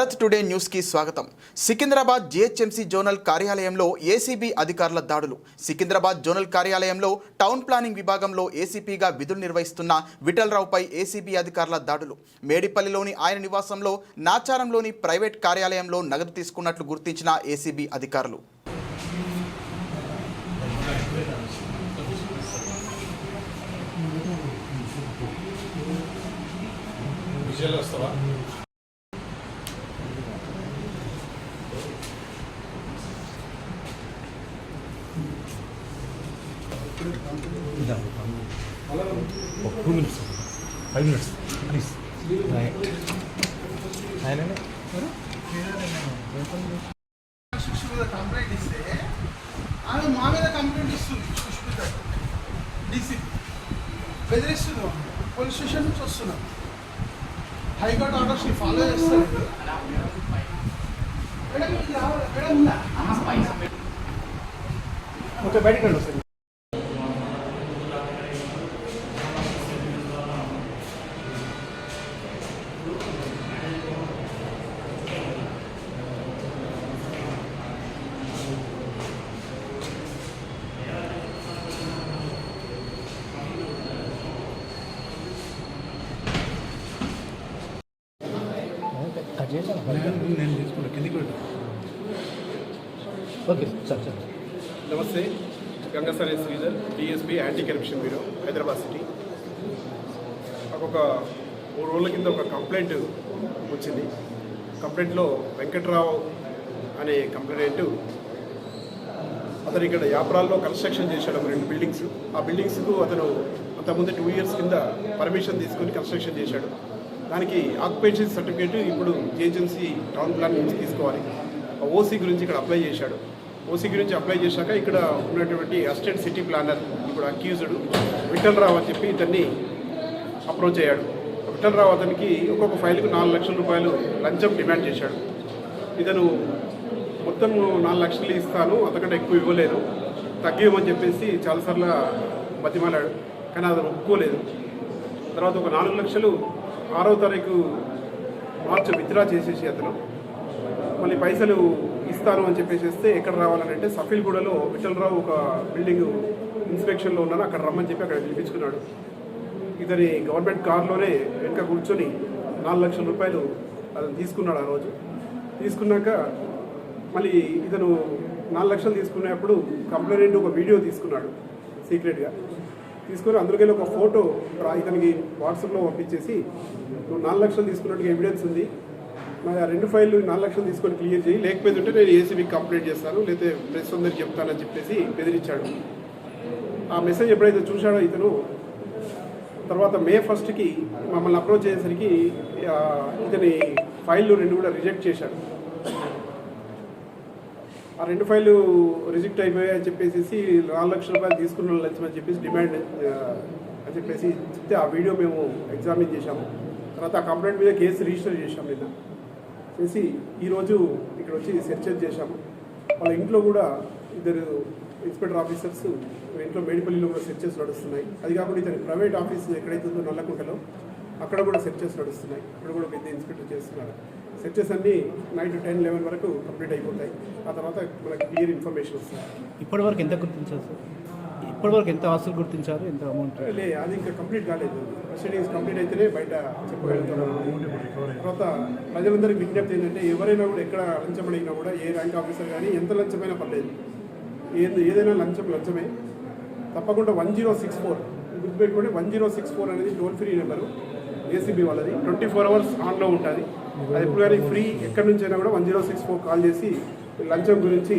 Bharat today న్యూస్కి స్వాగతం. Secunderabad GHMC zonal కార్యాలయంలో ఏసీబీ అధికారుల దాడులు. సికింద్రాబాద్ జోనల్ కార్యాలయంలో టౌన్ ప్లానింగ్ విభాగంలో ఏసీపీగా విధులు నిర్వహిస్తున్న విఠలరావుపై ఏసీబీ అధికారుల దాడులు. మేడిపల్లిలోని ఆయన నివాసంలో నాచారంలోని ప్రైవేట్ కార్యాలయంలో నగదు తీసుకున్నట్లు గుర్తించిన ఏసీబీ అధికారులు. విజయాలు వస్తావా ఒక two minutes five minutes please right ఆయన కంప్లైంట్ ఇస్తే ఆమె మా మీద కంప్లైంట్ ఇస్తుంది సుష్మిత డీసీ పోలీస్ స్టేషన్ నుంచి వస్తున్నాం హైకోర్టు ఆర్డర్స్ ఫాలో చేస్తారు మేడం, ఇది రావాలి. మేడం, ఉందా? ఓకే బయటకు రండి ఒకసారి. నేను తీసుకుంటా కిందికి ఓకే సార్ సార్. నమస్తే. Gangasani Sridhar DSP anti corruption bureau Hyderabad city నాకు ఒక మూడు రోజుల కింద ఒక కంప్లైంట్ వచ్చింది. కంప్లైంట్లో వెంకట్రావు అనే కంప్లైంట్ అతను ఇక్కడ యాప్రాల్లో కన్స్ట్రక్షన్ చేశాడు రెండు బిల్డింగ్స్ ఆ బిల్డింగ్స్కు అతను అంతకుముందు టూ ఇయర్స్ కింద పర్మిషన్ తీసుకొని కన్స్ట్రక్షన్ చేశాడు. దానికి ఆక్యుపేషన్ సర్టిఫికేట్ ఇప్పుడు ఏజెన్సీ టౌన్ ప్లాన్ నుంచి తీసుకోవాలి. ఆ ఓసీ గురించి ఇక్కడ అప్లై చేశాడు. ఓసీ గురించి అప్లై చేశాక ఇక్కడ ఉన్నటువంటి అసిస్టెంట్ సిటీ ప్లానర్ ఇప్పుడు అక్యూజ్డ్ విఠలరావు అని చెప్పి ఇతన్ని అప్రోచ్ అయ్యాడు. విఠలరావు అతనికి ఒక్కొక్క ఫైల్కు నాలుగు లక్షల రూపాయలు లంచం డిమాండ్ చేశాడు. ఇతను మొత్తం నాలుగు లక్షలు ఇస్తాను అంతకంటే ఎక్కువ ఇవ్వలేదు. తగ్గివ్వమని చెప్పేసి చాలాసార్లు బతిమాలాడు. కానీ అతను ఒప్పుకోలేదు. తర్వాత ఒక నాలుగు లక్షలు ఆరో తారీఖు మార్చి విత్డ్రా చేసేసి అతను. మళ్ళీ పైసలు ఇస్తాను అని చెప్పేసి ఎక్కడ రావాలని అంటే సఫీల్గూడలో విఠలరావు ఒక బిల్డింగ్ ఇన్స్పెక్షన్లో ఉన్నాను అక్కడ రమ్మని చెప్పి అక్కడ పిలిపించుకున్నాడు. ఇతని గవర్నమెంట్ కార్లోనే వెనుక కూర్చొని నాలుగు లక్షల రూపాయలు అతను తీసుకున్నాడు ఆ రోజు. తీసుకున్నాక మళ్ళీ ఇతను నాలుగు లక్షలు తీసుకునేప్పుడు కంప్లైంట్ ఒక వీడియో తీసుకున్నాడు సీక్రెట్గా. తీసుకొని అందులోకెళ్ళి ఒక ఫోటో ఇతనికి వాట్సాప్లో పంపించేసి నువ్వు నాలుగు లక్షలు తీసుకున్నట్టుగా ఎవిడెన్స్ ఉంది. మరి ఆ రెండు ఫైళ్ళు నాలుగు లక్షలు తీసుకొని క్లియర్ చేయి. లేకపోతే నేను ఏసీబీకి కంప్లైంట్ చేస్తాను. లేకపోతే ప్రెస్ అందరికి చెప్తానని చెప్పేసి బెదిరించాడు. ఆ మెసేజ్ ఎప్పుడైతే చూశాడో ఇతను తర్వాత మే ఫస్ట్కి మమ్మల్ని అప్రోచ్ అయ్యేసరికి ఇతని ఫైళ్ళు రెండు కూడా రిజెక్ట్ చేశాడు. ఆ రెండు ఫైళ్ళు రిజెక్ట్ అయిపోయాయి అని చెప్పేసి నాలుగు లక్షల రూపాయలు తీసుకున్న లంచం అని చెప్పేసి డిమాండ్ అని చెప్పేసి చెప్తే ఆ వీడియో మేము ఎగ్జామిన్ చేశాము. తర్వాత ఆ కంప్లైంట్ మీద కేసు రిజిస్టర్ చేశాం నిన్న. చేసి ఈరోజు ఇక్కడ వచ్చి సెర్చ్ చేశాము. వాళ్ళ ఇంట్లో కూడా ఇద్దరు ఇన్స్పెక్టర్ ఆఫీసర్స్ ఇంట్లో మేడిపల్లిలో కూడా సెర్చెస్ నడుస్తున్నాయి. అది కాకుండా ఇతని ప్రైవేట్ ఆఫీస్ ఎక్కడైతే ఉందో నల్లకుంటలో అక్కడ కూడా సెర్చెస్ నడుస్తున్నాయి. అక్కడ కూడా పెద్ద ఇన్స్పెక్టర్ చేస్తున్నారు. సెర్చెస్ అన్నీ నైట్ టెన్ లెవెన్ వరకు కంప్లీట్ అయిపోతాయి. ఆ తర్వాత మనకి క్లియర్ ఇన్ఫర్మేషన్ వస్తుంది. ఇప్పటివరకు ఎంత గుర్తించారు సార్? ఇప్పటివరకు ఎంత ఆస్తులు గుర్తించారు? ఎంత అమౌంట్? లే అది ఇంకా కంప్లీట్ కాలేదు. ప్రొసీడింగ్స్ కంప్లీట్ అయితేనే బయట చెప్పు తర్వాత ప్రజలందరికీ విజ్ఞప్తి ఏంటంటే ఎవరైనా కూడా ఎక్కడ లంచం కూడా ఏ ర్యాంక్ ఆఫీసర్ కానీ ఎంత లంచమైనా పర్లేదు. ఏది ఏదైనా లంచం లంచమే. తప్పకుండా వన్ జీరో సిక్స్ ఫోర్ గుర్తుపెట్టుకోండి వన్ జీరో సిక్స్ ఫోర్ అనేది టోల్ ఫ్రీ నెంబరు ఏసీబీ వాళ్ళది. ట్వంటీ ఫోర్ అవర్స్ ఆన్లో ఉంటుంది. అది ఎప్పుడు కానీ ఫ్రీ ఎక్కడి నుంచి అయినా కూడా one zero six four call చేసి లంచం గురించి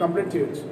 కంప్లైంట్ చేయొచ్చు.